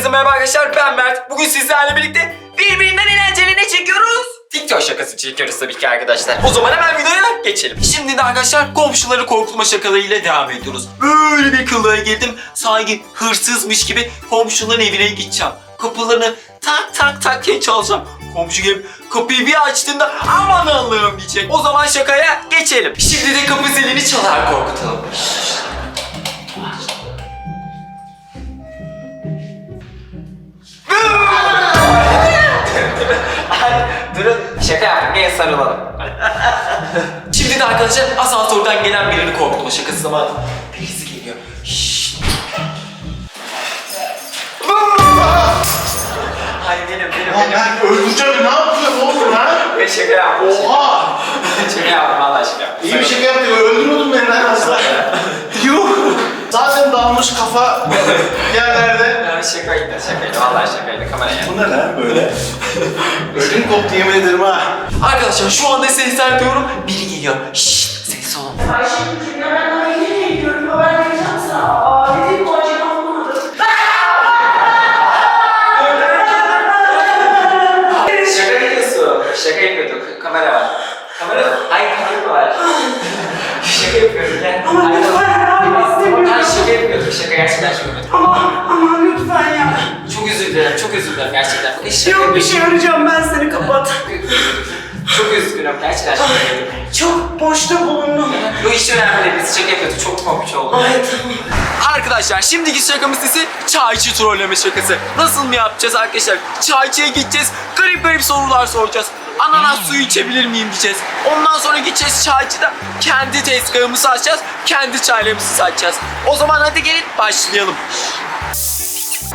Herkese merhaba arkadaşlar ben Mert. Bugün sizlerle birlikte birbirinden eğlenceli ne çekiyoruz? TikTok şakası çekiyoruz tabii ki arkadaşlar. O zaman hemen videoya geçelim. Şimdi de arkadaşlar komşuları korkutma şakalarıyla devam ediyoruz. Böyle bir kılığa girdim. Sanki hırsızmış gibi komşuların evine gideceğim. Kapılarını tak tak tak diye çalacağım. Komşu gelip kapıyı bir açtığında aman Allah'ım diyecek. O zaman şakaya geçelim. Şimdi de kapı zilini çalar korkutalım. Durun şaka yaptım gel sarılalım. Şimdi de arkadaşlar asansörden gelen birini korkutma şakası zamanı. Birisi geliyor. Şşş. Hayır benim benim Lan benim. ben öldüreceğim ne yapıyorsun oğlum lan? Ben şaka yaptım. Oha! şaka yaptım valla şaka yaptım. İyi bir şey yaptın öldürüyordun beni lan aslında. Yuh! Zaten dağılmış kafa yerlerde. Ya şakaydı şakaydı valla şakaydı kameraya. Bu ne lan böyle? Ödüm koptu yemin ederim ha. Arkadaşlar şu anda sesler duyuyorum. Biri geliyor. Şşş ses olun. Ayşe'cim hemen hiç önemli değil. Biz şaka yapıyorduk. Çok komik oldu. Ay tamam. Arkadaşlar şimdiki şakamız ise çaycı trolleme şakası. Nasıl mı yapacağız arkadaşlar? Çaycıya gideceğiz. Garip garip sorular soracağız. Ananas suyu içebilir miyim diyeceğiz. Ondan sonra gideceğiz çaycıda. Kendi tezgahımızı açacağız. Kendi çaylarımızı satacağız. O zaman hadi gelin başlayalım.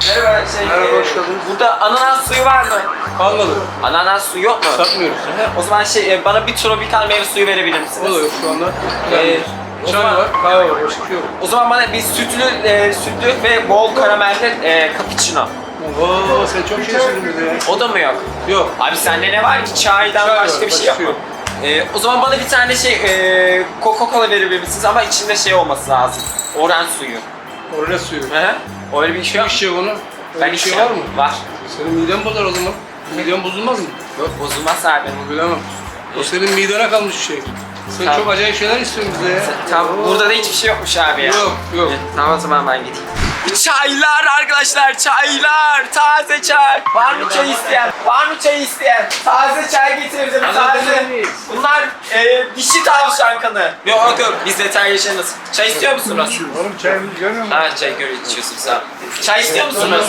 Merhaba, şey, Merhaba, hoş geldiniz. Burada ananas suyu var mı? Kalmadı. Ananas suyu yok mu? Satmıyoruz. O zaman şey e, bana bir tropikal meyve suyu verebilir misiniz? O da yok şu anda. Ee, o Çay zaman- var, kahve var, başka bir şey yok. O zaman bana bir sütlü, e, sütlü ve bol karamelli e, cappuccino. Oo, sen çok şey söyledin bize ya. O da mı yok? Yok. Abi sende ne var ki? Çaydan Çay var, başka bir şey yok mu? yok. E, o zaman bana bir tane şey e, Coca-Cola verebilir misiniz ama içinde şey olması lazım. Oran suyu. Orada suyu. Hı hı. Öyle bir şey yok. Şey onu. Ben Ben bir şey var mı? Var. Senin miden bozar o zaman. Miden bozulmaz mı? Yok bozulmaz abi. Onu bilemem. O senin midene kalmış bir şey. Sen Tamam. çok acayip şeyler istiyorsun bize ya. Tamam burada da hiçbir şey yokmuş abi ya. Yok, yok. Tamam o zaman ben gideyim. Çaylar arkadaşlar çaylar taze çay. Var mı çay isteyen? Var mı çay isteyen? Taze çay getirdim taze. Bunlar e, dişi tavşan kanı. Yok yok biz veterinaryeniz. Çay istiyor musunuz? Oğlum çayımızı görmüyor musun? Ha çay görüyor içiyorsunuz ha. Çay istiyor musunuz?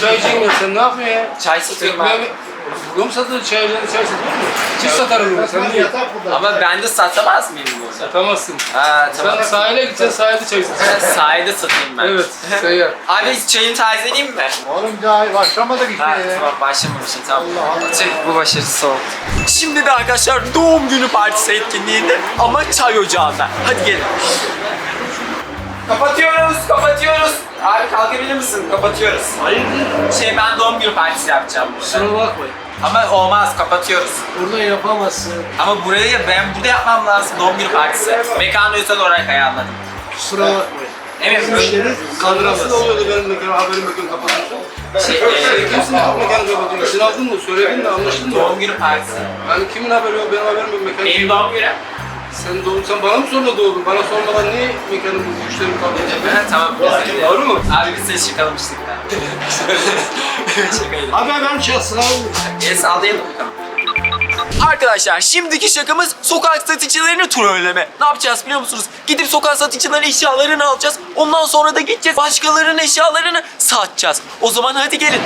Çay sen ne yapıyorsun ya? Çay satıyorum abi. Burada mı satılır çay ocağında çay satılır mı? Biz satarım ben, sen niye? Ama ben de satamaz mıyım burada? Satamazsın. Ha Sen tamam. sahile gideceksin, sahilde çay satacaksın. Ben Sahilde satayım ben. Evet, sen yap. Abi çayını tazeleyeyim mi? Oğlum daha başlamadık işte Ha, tamam başlamamışım tamam. Çek bu başarısı oldu. Şimdi de arkadaşlar doğum günü partisi etkinliğinde ama çay ocağında. Hadi gelin. Kapatıyoruz, kapatıyoruz. Abi kalkabilir misin? Kapatıyoruz. Hayırdır? Şey ben doğum günü partisi yapacağım. Kusura bakma. Ama olmaz, kapatıyoruz. Burada yapamazsın. Ama burayı ben burada yapmam lazım doğum günü partisi. Mekanı özel olarak ayarladım. Kusura bakma. Evet, Müşteri kandıramaz. oluyordu benim mekanım, haberim mekanı kapatmıştım. şey, e, kimsin de mekanı kapatıyorsun? İzin aldın mı? Söyledin mi? Anlaştın mı? doğum günü partisi. Yani kimin haberi yok? Benim haberim yok. Mekan Benim doğum günüm. Sen doğdun, sen bana mı sonra doğdun? Bana sormadan niye mekanın bu müşterim kapatıyorsun? Ha, tamam. özür dilerim. Doğru mu? Abi biz seni şakalamıştık da. Şakaydı. Abi ben çalsın abi. El sallayalım bakalım. Arkadaşlar şimdiki şakamız sokak satıcılarını trolleme. Ne yapacağız biliyor musunuz? Gidip sokak satıcıların eşyalarını alacağız. Ondan sonra da gideceğiz başkalarının eşyalarını satacağız. O zaman hadi gelin.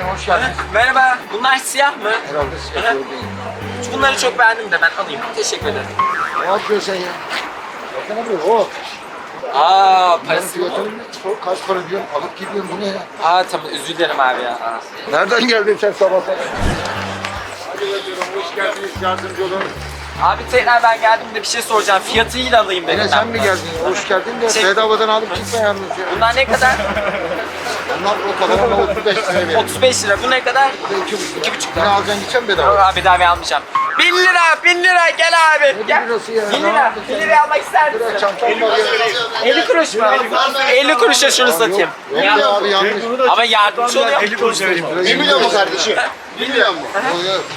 Bugün hoş geldiniz. Merhaba. Bunlar siyah mı? Herhalde size Aha. sorduğum. Bunları çok beğendim de ben alayım. Teşekkür ederim. Ne yapıyorsun sen ya? Bakın abi o. Aa parası fiyatını sor, kaç para diyorsun? Alıp gidiyorsun bu ne ya? Aa tamam özür dilerim abi ya. Aa. Nereden geldin sen sabah sabah? Hadi bakalım hoş geldiniz yardımcı olun. Abi tekrar ben geldim de bir şey soracağım. Fiyatıyla alayım dedim Yine sen mi geldin? Hoş geldin de Şey- bedavadan alıp gitme yalnız ya. Bunlar ne kadar? Onlar o kadar ama 35 liraya veriyor. 35 lira. Bu ne kadar? Bu da iki buçuk. İki buçuk Ne lira. alacaksın gideceksin Yok bedava. abi bedava almayacağım. Bin lira, bin lira gel abi. Gel. Bin lira, bin lira almak ister misin? 50 kuruş mu? 50 kuruşa şunu satayım. Yok abi yanlış. Ama yardımcı oluyor. 1 milyon mu kardeşim? 1 milyon mu?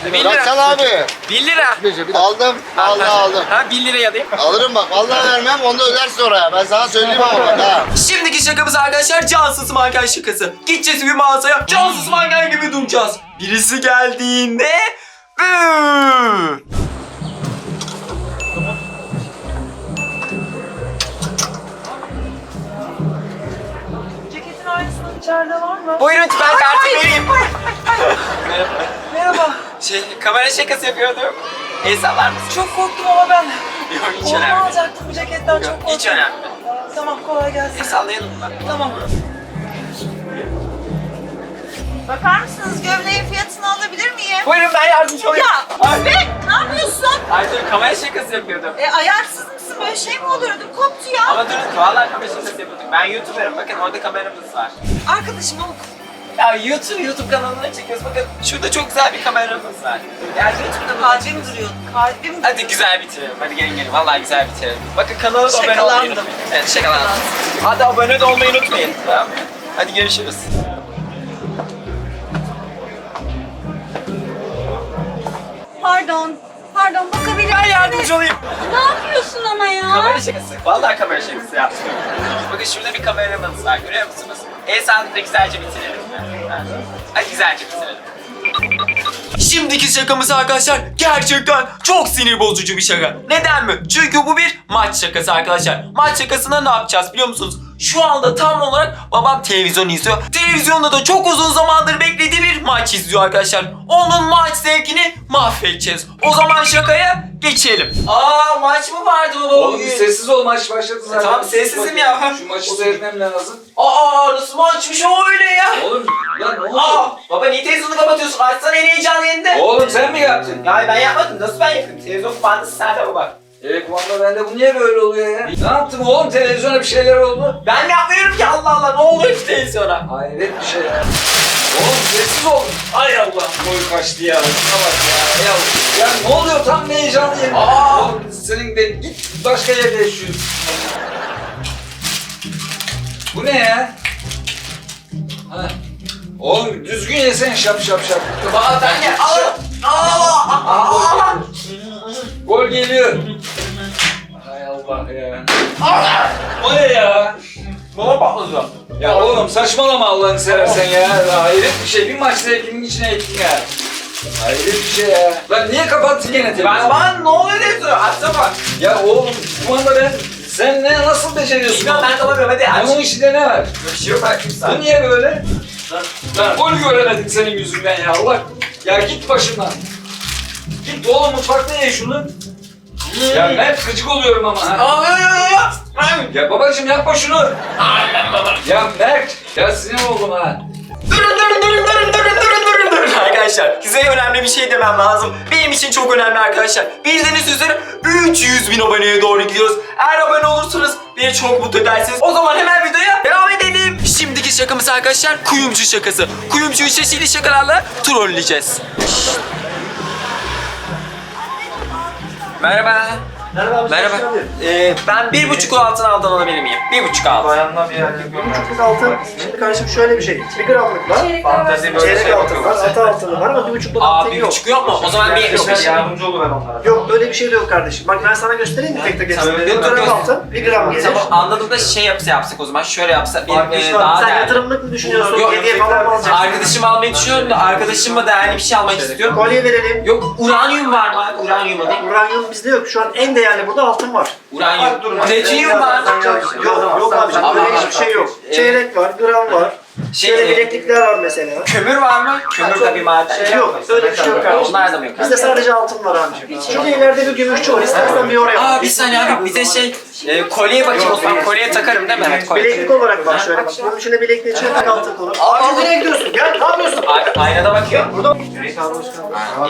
Bin lira. Bıraksana abi. 1 lira. Aldım. Vallahi aldım. Ha 1 liraya alayım. Alırım bak. Vallahi vermem. Onu da ödersin oraya. Ben sana söyleyeyim ama bak ha. Şimdiki şakamız arkadaşlar cansız manken şakası. Gideceğiz bir mağazaya cansız manken gibi duracağız. Birisi geldiğinde bıı. Ceketin aynısının içeride var mı? Buyurun ben kartı vereyim. Merhaba. Şey kamera şakası yapıyordum. El sallar mısın? Çok korktum ama ben. Yok hiç Oğlumu önemli. alacaktım bu ceketten çok korktum. Hiç önemli. Tamam kolay gelsin. El sallayalım mı? Tamam. Bakar mısınız gömleğin fiyatını alabilir miyim? Buyurun ben yardımcı olayım. Ya Abi ne yapıyorsun? Ay dur kamera şakası yapıyordum. E, ayarsız mısın? Böyle şey mi olur? Ödüm koptu ya. Ama durun vallahi kamera şakası yapıyorduk. Ben YouTuber'ım bakın orada kameramız var. Arkadaşım o Ya YouTube YouTube kanalına çekiyoruz. Bakın şurada çok güzel bir kameramız var. Ya YouTube kanalı. kalbim duruyor. Kalbim Hadi güzel bitirelim. Hadi gelin gelin. Vallahi güzel bitirelim. Bakın kanala da abone olmayı Şakalandım. unutmayın. Evet şakalandım. Hadi abone de olmayı unutmayın. Tamam. Hadi görüşürüz. Pardon. Pardon bakabilir Ben yardımcı olayım. Ne yapıyorsun ama ya? Kamera şakası. Vallahi kamera şakası yaptım. Bakın şurada bir kameramız var. Görüyor musunuz? El sağlıkla güzelce bitirelim. Hadi güzelce. Şimdiki şakamız arkadaşlar gerçekten çok sinir bozucu bir şaka. Neden mi? Çünkü bu bir maç şakası arkadaşlar. Maç şakasında ne yapacağız biliyor musunuz? Şu anda tam olarak babam televizyon izliyor. Televizyonda da çok uzun zamandır beklediği bir maç izliyor arkadaşlar. Onun maç zevkini mahvedeceğiz. O zaman şakaya geçelim. Aa maç mı vardı baba Oğlum bir sessiz ol maç başladı zaten. E, tamam, sessizim ya. Şu maçı seyretmem lazım. Aa nasıl maçmış o öyle ya? Oğlum lan ne oldu? Aa baba niye televizyonu kapatıyorsun? Açsana en heyecanlı yerinde. Oğlum sen mi yaptın? Ya ben yapmadım. Nasıl ben yapayım? Televizyon kumandası sende baba. E kumanda bende bu niye böyle oluyor ya? Ne yaptım oğlum televizyona bir şeyler oldu. Ben yapmıyorum ki Allah Allah ne oluyor ki televizyona? Hayret bir şey ya. Oğlum sessiz ol. Ay Allah boy kaçtı ya. Şuna bak ya. Ya, ya ne oluyor tam ne heyecanlıyım. Aa! Oğlum senin de git başka yerde yaşıyorsun. Bu ne ya? Ha. Oğlum düzgün yesen şap şap şap. Baba sen gel. Al. Aa! Gol geliyor. Allah ya. O ne ya? Baba patladı. Ya oğlum saçmalama Allah'ını seversen ya. ya. Hayret bir şey. Bir maç zevkinin içine ettin ya. Hayret bir şey ya. Lan niye kapattın gene Ben televizyonu? bana ne oluyor televizyona? Açsana bak. Ya oğlum kumanda ben... Sen ne nasıl beceriyorsun? Bilmiyorum ben kalamıyorum hadi aç. Bunun içinde ne var? Bir şey yok artık Bu sen. niye böyle? Lan gol göremedik senin yüzünden ya Allah. Ya git başımdan. Git oğlum mutfakta ye şunu. Ya ben gıcık oluyorum ama ha. Ya babacım yapma şunu. Ya Mert. Ya sinir oldum ha. Durun durun durun durun durun durun durun durun arkadaşlar. Size önemli bir şey demem lazım. Benim için çok önemli arkadaşlar. Bildiğiniz üzere 300 bin aboneye doğru gidiyoruz. Eğer abone olursanız beni çok mutlu edersiniz. O zaman hemen videoya devam edelim. Şimdiki şakamız arkadaşlar kuyumcu şakası. Kuyumcuyu çeşitli şakalarla trolleyeceğiz. 拜拜。Merhaba. Merhaba. Merhaba. Ee, ben bir buçuk altın altın alabilir miyim? Bir buçuk altın. Bayanla bir erkek yok. Küçük altın. Şimdi kardeşim şöyle bir şey. Bir gramlık var. Fantezi böyle Çeyrek şey altın var. Altı altını var ama bir buçukluk Aa altın bir yok. buçuk yok mu? O zaman bir yetmiş beş. Yardımcı olur ben onlara. Yok öyle bir şey de yok kardeşim. Bak ben sana göstereyim mi tek tek hepsini? yok, Bir yok, gram yok. altın, bir gram gelir. Tamam anladım da şey yapsa yapsak o zaman şöyle yapsa bir e, daha sen değerli. yatırımlık mı düşünüyorsun? Yok, Hediye falan mı alacaksın? Arkadaşımı almayı düşünüyorum da arkadaşıma değerli bir şey almak istiyorum. Kolye verelim. Yok uranyum var mı? Uranyum mi? Uranyum bizde yok. Şu an en değerli burada altın var. Uranyum. Tritium var. Yok yok Ama- öyle hiçbir şey yok. Çeyrek var, gram var. Şey, Şöyle e, bileklikler var mesela. Kömür var mı? Kömür de bir maden. Şey yok, öyle bir şey yok kardeşim. Onlar da mı yok? Bizde sadece altın var abiciğim. Şurada ileride bir gümüşçü var. İstersen bir oraya Aa bak. bir saniye abi bize şey Ee, kolyeye bakayım o zaman. Kolyeye takarım değil mi? Evet kolye. Bileklik olarak bak şöyle bak. Bunun içine bilekliği içine tak altın kolu. Abi nereye gidiyorsun? Gel ne yapıyorsun? Ay- aynada bakıyor. Burada.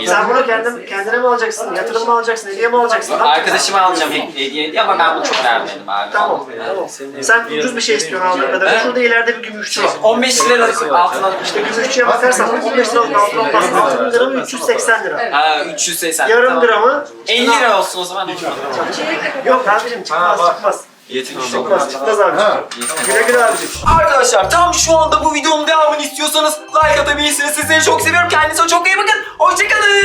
Sen bunu kendin, kendine mi alacaksın? Yatırım mı alacaksın? Hediye mi alacaksın? Ne yapacaksın? Arkadaşıma alacağım hediye hediye ama ben bunu çok beğenmedim abi. Tamam. tamam. Sen ucuz bir şey istiyorsun aldığın kadarıyla. Şurada ileride bir gümüşçü var. 15 liralık altın alıp İşte gümüşçüye bakarsan 15 liralık altın olmaz. Altın gramı 380 lira. Ha 380. Yarım Tamam. gramı 50 lira olsun o zaman. Yok abicim çıkmaz çıkmaz. Yetinmiş Çıkmaz çıkmaz abicim. Güle güle abicim. Arkadaşlar tam şu anda bu videonun devamını istiyorsanız like atabilirsiniz. Sizleri çok seviyorum. Kendinize çok iyi bakın. Hoşçakalın.